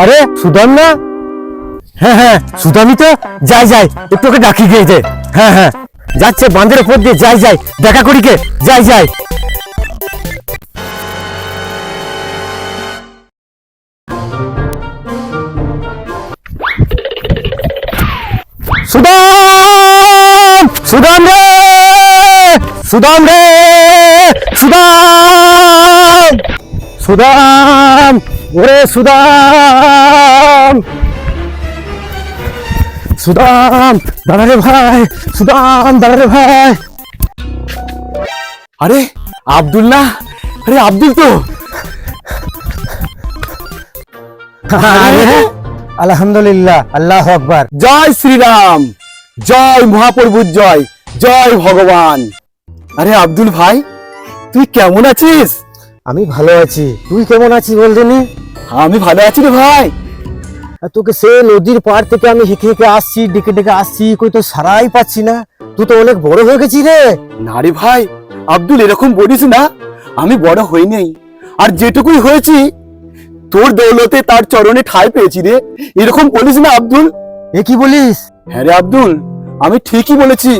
আরে সুদাম না হ্যাঁ হ্যাঁ সুদামি তো। যাই যাই, একটু ওকে ডাকি গিয়ে দে। হ্যাঁ হ্যাঁ যাচ্ছে বাঁধের উপর দিয়ে। যাই যাই, দেখা করি কে? যাই যাই। সুদাম সুদাম রে সুদাম রে, সুদাম সুদাম। ওরে সুদাম। সুদাম দাঁড়া রে ভাই, সুদাম দাঁড়া রে ভাই। আরে, আব্দুল্লাহ, আরে আব্দুল তো। আলহামদুলিল্লাহ, আল্লাহ আকবার। জয় শ্রীরাম, জয় মহাপ্রভুর জয় জয় ভগবান। আরে আব্দুল ভাই, তুই কেমন আছিস? আমি ভালো আছি। তুই কেমন আছিস বলদিনি আমি ভালো আছি রে ভাই। তোকে সে নদীর পাড় থেকে আমি হেঁকে হেঁকে আসছি ডেকে ডেকে আসছি কই তো সারাই পাচ্ছি না। তুই তো অনেক বড় হয়ে গেছিস রে। না রে ভাই আব্দুল এরকম বলিস না। আমি বড় হই নাই। আর যেটুকুই হয়েছি তোর দৌলতে তার চরণে ঠাঁই পেয়েছি রে। এরকম বলিস না আব্দুল। এ কি বলিস? হ্যাঁ রে আব্দুল আমি ঠিকই বলেছি।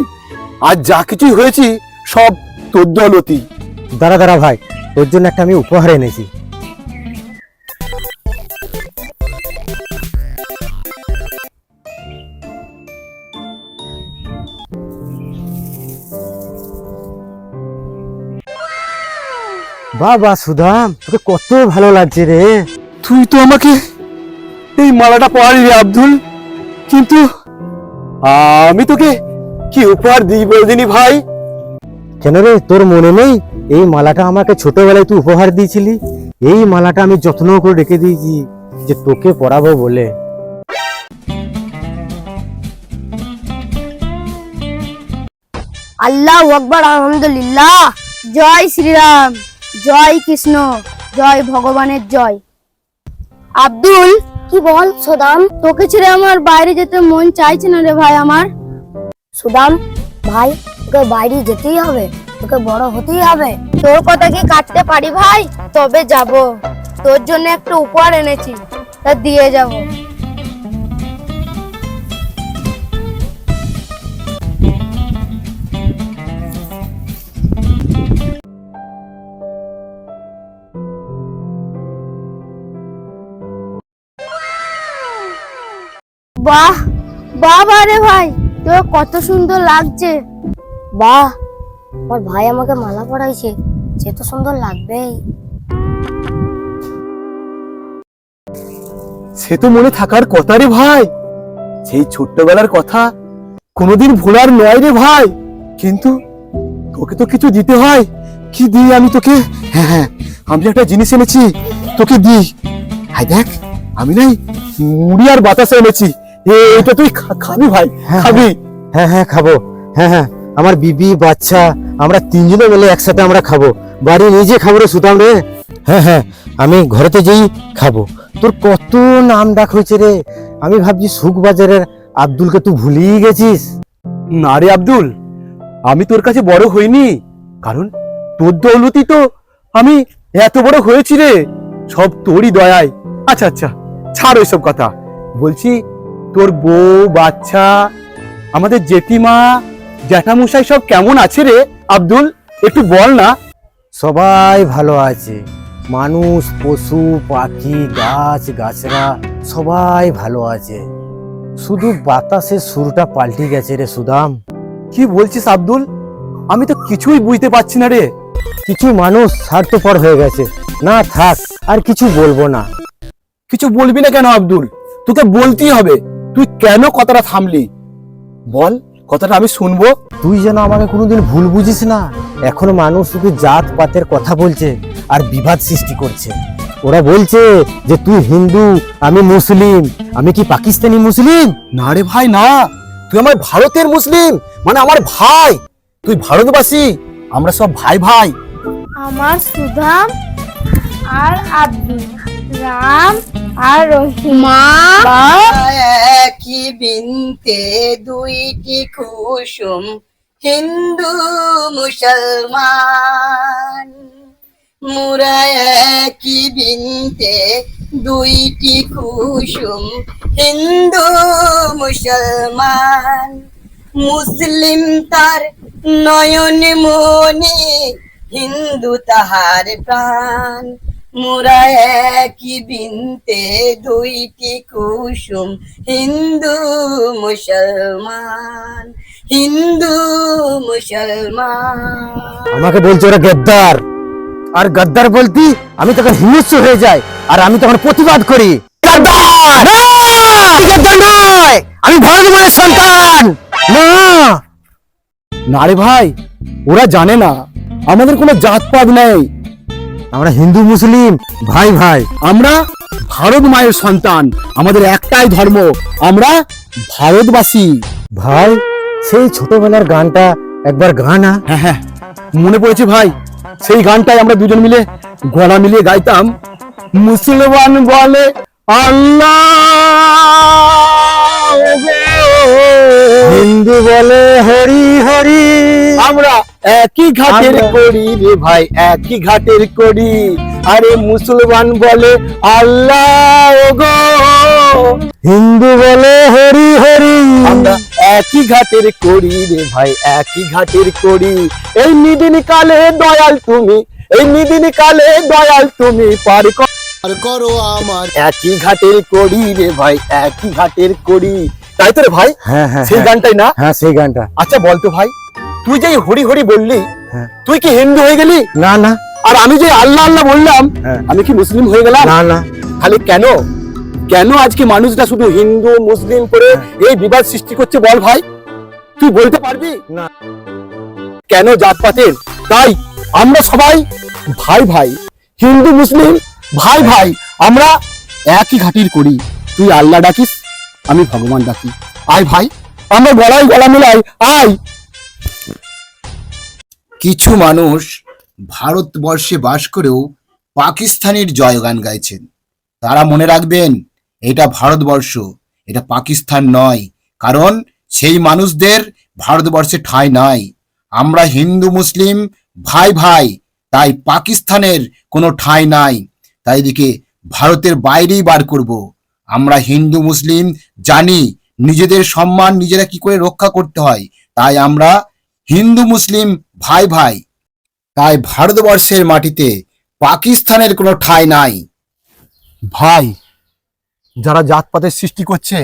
আর যা কিছুই হয়েছি সব তোর দৌলতি দাঁড়া দাঁড়া ভাই তোর জন্য একটা আমি উপহার এনেছি। বাবা সুধাম তোকে কত ভালো লাগছে রে। তুই তো আমাকে এই মালাটা পরালি রে আব্দুল। কিন্তু আমি তোকে কি উপহার দিই বলদিনি ভাই? কেন রে তোর মনে নেই? এই মালাটা আমাকে ছোটবেলায় তুই উপহার দিয়েছিলি? এই মালাটা আমি যত্ন করে রেখে দিয়েছি যে তোকে পরাবো বলে। আল্লাহ আকবর আলহামদুলিল্লাহ। জয় শ্রীরাম। জয় কৃষ্ণ, জয় ভগবানের জয়। আব্দুল, কি বল সুদাম? তোকে ছেড়ে আমার বাইরে যেতে মন চাইছে না রে ভাই আমার? সুদাম, ভাই, তোকে বাইরে যেতেই হবে। তোকে বড় হতেই হবে। তোর কথা কি কাটতে পারি ভাই? তবে যাব। তোর জন্য একটা উপহার এনেছি। তা দিয়ে যাব। বাহ বাহ রে ভাই, তোর কত সুন্দর লাগছে। বাহ, আমার ভাই আমাকে মালা পরাইছে, সে তো সুন্দর লাগবেই। সে তো মনে থাকার কথা রে ভাই। সেই ছোট্টবেলার কথা কোনোদিন ভোলার নয় রে ভাই। কিন্তু তোকে তো কিছু দিতে হয়। কি দিই আমি তোকে? হ্যাঁ হ্যাঁ আমি একটা জিনিস এনেছি, তোকে দিই। হাই দেখ, আমি নাই মুড়ি আর বাতাসা এনেছি। এটা তুই খাবি ভাই? হ্যাঁ, খাবি? হ্যাঁ হ্যাঁ খাব। হ্যাঁ হ্যাঁ আমার বিবি বাচ্চা আমরা তিনজনে মিলে একসাথে আমরা খাব। বাড়ি নিজে খাব রে সুতাম রে। হ্যাঁ হ্যাঁ আমি ঘরেতে যেই খাব। তোর কত নাম ডাক হয়েছে রে। আমি ভাবছি সুখবাজারের আব্দুলকে তুই ভুলিয়ে গেছিস। না রে আব্দুল আমি তোর কাছে বড় হইনি। কারণ তোর দৌলতি তো আমি এত বড় হয়েছি রে। সব তোরই দয়ায়। আচ্ছা আচ্ছা ছাড় ওইসব কথা। বলছি তোর বউ বাচ্চা আমাদের জেঠিমা জ্যাঠামশাই সব কেমন আছে রে? আব্দুল একটু বল না। সবাই ভালো আছে। মানুষ পশু পাখি গাছ গাছরা সবাই ভালো আছে। শুধু বাতাসের সুরটা পাল্টে গেছে রে সুদাম। কি বলছিস আব্দুল? আমি তো কিছুই বুঝতে পারছি না রে। কিছু মানুষ স্বার্থপর হয়ে গেছে। না থাক আর কিছু বলব না। কিছু বলবি না কেন আব্দুল? তোকে বলতেই হবে। তুই কেন কথাটা থামলি? বল কথাটা আমি শুনব। তুই যেন আমাকে কোনোদিন ভুল বুঝিস না। এখন মানুষ শুধু জাত পাতের কথা বলছে আর বিবাদ সৃষ্টি করছে। ওরা বলছে যে তুই হিন্দু আমি মুসলিম। আমি কি পাকিস্তানি মুসলিম? না রে ভাই না। তুই আমার ভারতের মুসলিম মানে আমার ভাই। তুই ভারতবাসী আমরা সব ভাই ভাই। আমার সুধাম আর আব্দুল। রাম আর বিনতে দুইটি কুসুম হিন্দু মুসলমান। মুরা একই বিনতে দুইটি কুসুম হিন্দু মুসলমান। মুসলিম তার নয়ন মনে হিন্দু তাহার প্রাণ। মোরা একই বিনতে দুইটি কুসুম, হিন্দু, মুসলমান হিন্দু, মুসলমান। আমাকে বলছে ওরা গদ্দার। আর গদ্দার বলতি, আমি তখন হিংস্র হয়ে যাই, আর আমি তখন প্রতিবাদ করি। গদ্দার! গদ্দার নয়! আমি ভারত সন্তান! না! না রে ভাই, ওরা জানে না, আমাদের কোনো জাতপাত নেই। আমরা হিন্দু মুসলিম ভাই ভাই। আমরা ভারত মায়ের সন্তান আমাদের একটাই ধর্ম। আমরা ভারতবাসী। ভাই সেই ছোটবেলার গানটা একবার গানা হ্যাঁ হ্যাঁ। মনে পড়েছে ভাই? সেই গানটাই আমরা দুজন মিলে গলা মিলিয়ে গাইতাম মুসলমান বলে আল্লাহ হিন্দু বলে হরি হরি। আমরা একই ঘাটের করি রে ভাই একই ঘাটের করি আরে মুসলমান বলে আল্লাহ গো হিন্দু বলে হরি হরি। আমরা একই ঘাটের করি রে ভাই একই ঘাটের করি এই নিদিন কালে দয়াল তুমি এই নিদিন কালে দয়াল তুমি পার আর করো আমার। একই ঘাটের করি রে ভাই একই ঘাটের করি তাই তো রে ভাই? হ্যাঁ হ্যাঁ সেই গানটাই না? হ্যাঁ সেই গানটা। আচ্ছা বলতো ভাই। তুই যে হরি হরি বললি হ্যাঁ। তুই কি হিন্দু হয়ে গেলি? না না। আর আমি যে আল্লাহ আল্লাহ বললাম হ্যাঁ। আমি কি মুসলিম হয়ে গেলাম? না না। খালি কেন? কেন আজকে মানুষরা শুধু হিন্দু মুসলিম করে এই বিবাদ সৃষ্টি করছে বল ভাই? তুই বলতে পারবি? না। কেন জাতপাতের তাই আমরা সবাই ভাই ভাই হিন্দু মুসলিম ভাই ভাই আমরা একই ঘাটির করি। তুই আল্লাহ ডাকিস আমি ভগবান ডাকি। আয় ভাই আমরা গলায় গলা মিলাই আয়। কিছু মানুষ ভারতবর্ষে বাস করেও পাকিস্তানের জয়গান গাইছেন। তারা মনে রাখবেন, এটা ভারতবর্ষ, এটা পাকিস্তান নয়। কারণ সেই মানুষদের ভারতবর্ষে ঠাঁই নাই। আমরা হিন্দু, মুসলিম, ভাই ভাই, তাই পাকিস্তানের কোনো ঠাঁই নাই। তাই এদিকে ভারতের বাইরেই বার করব। আমরা হিন্দু, মুসলিম জানি, নিজেদের সম্মান নিজেরা কি করে রক্ষা করতে হয়, তাই আমরা হিন্দু মুসলিম ভাই ভাই। তাই ভারতবর্ষের মাটিতে পাকিস্তানের কোনো ঠাঁই নাই। ভাই, যারা জাতপাতের সৃষ্টি করছে,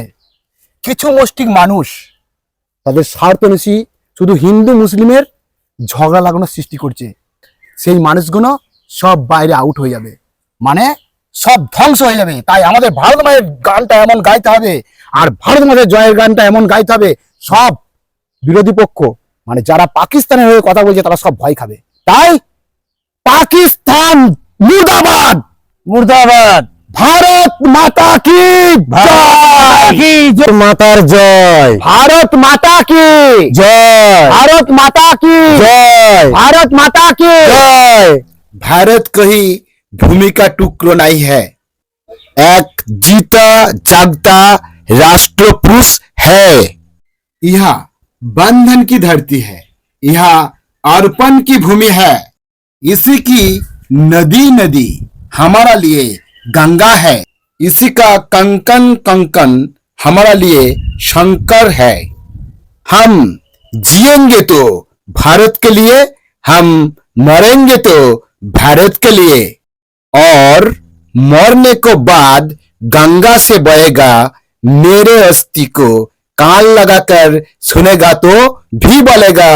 কিছু মস্তিক মানুষ তাদের স্বার্থ অনুসি শুধু হিন্দু মুসলিমের ঝগড়া লাগানোর সৃষ্টি করছে। সেই মানুষগুলো সব বাইরে আউট হয়ে যাবে। মানে সব ধ্বংস হয়ে যাবে। তাই আমাদের ভারত মায়ের গানটা এমন গাইতে হবে, আর ভারত মায়ের জয়ের গানটা এমন গাইতে হবে, সব বিরোধী পক্ষ মানে যারা পাকিস্তানের হয়ে কথা বলছে তারা সব ভয় খাবে তাই পাকিস্তান মুর্দাবাদ মুর্দাবাদ ভারত মাতা কি জয় মাতার জয় ভারত মাতা কি জয় ভারত মাতা কি জয় ভারত মাতা কি জয় भारत कहीं भूमि का टुकड़ो नहीं है एक जीता जागता राष्ट्र पुरुष है यह बंधन की धरती है। यह अर्पण की भूमि है। इसी की नदी नदी हमारा लिए गंगा है। इसी का कंकन कंकन हमारा लिए शंकर है। हम जिएँगे तो भारत के लिए, हम मरेंगे तो भारत के लिए। और मरने को बाद गंगा से बहेगा मेरे अस्थि को कान लगाकर सुनेगा तो भी बोलेगा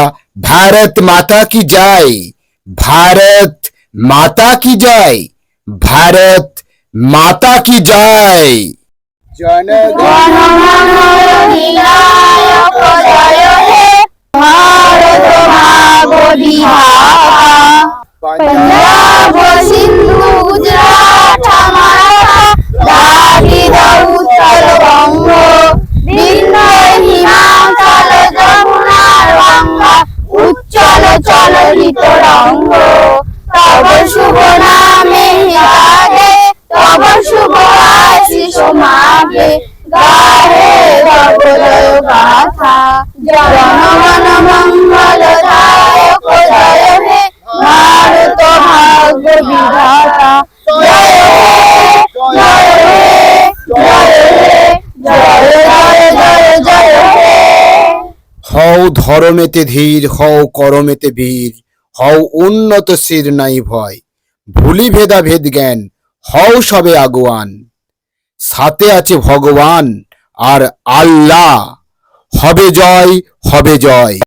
भारत माता की जय भारत माता की जय भारत माता की जय। जन पंजाब 抓了你的狼狗，打完输我拿。হও ধরমেতে ধীর, হও করমেতে বীর, হও উন্নত শির নাই ভয়, ভুলি ভেদা ভেদ জ্ঞান, হও সবে আগুয়ান। সাথে আছে ভগবান আর আল্লাহ, হবে জয় হবে জয়।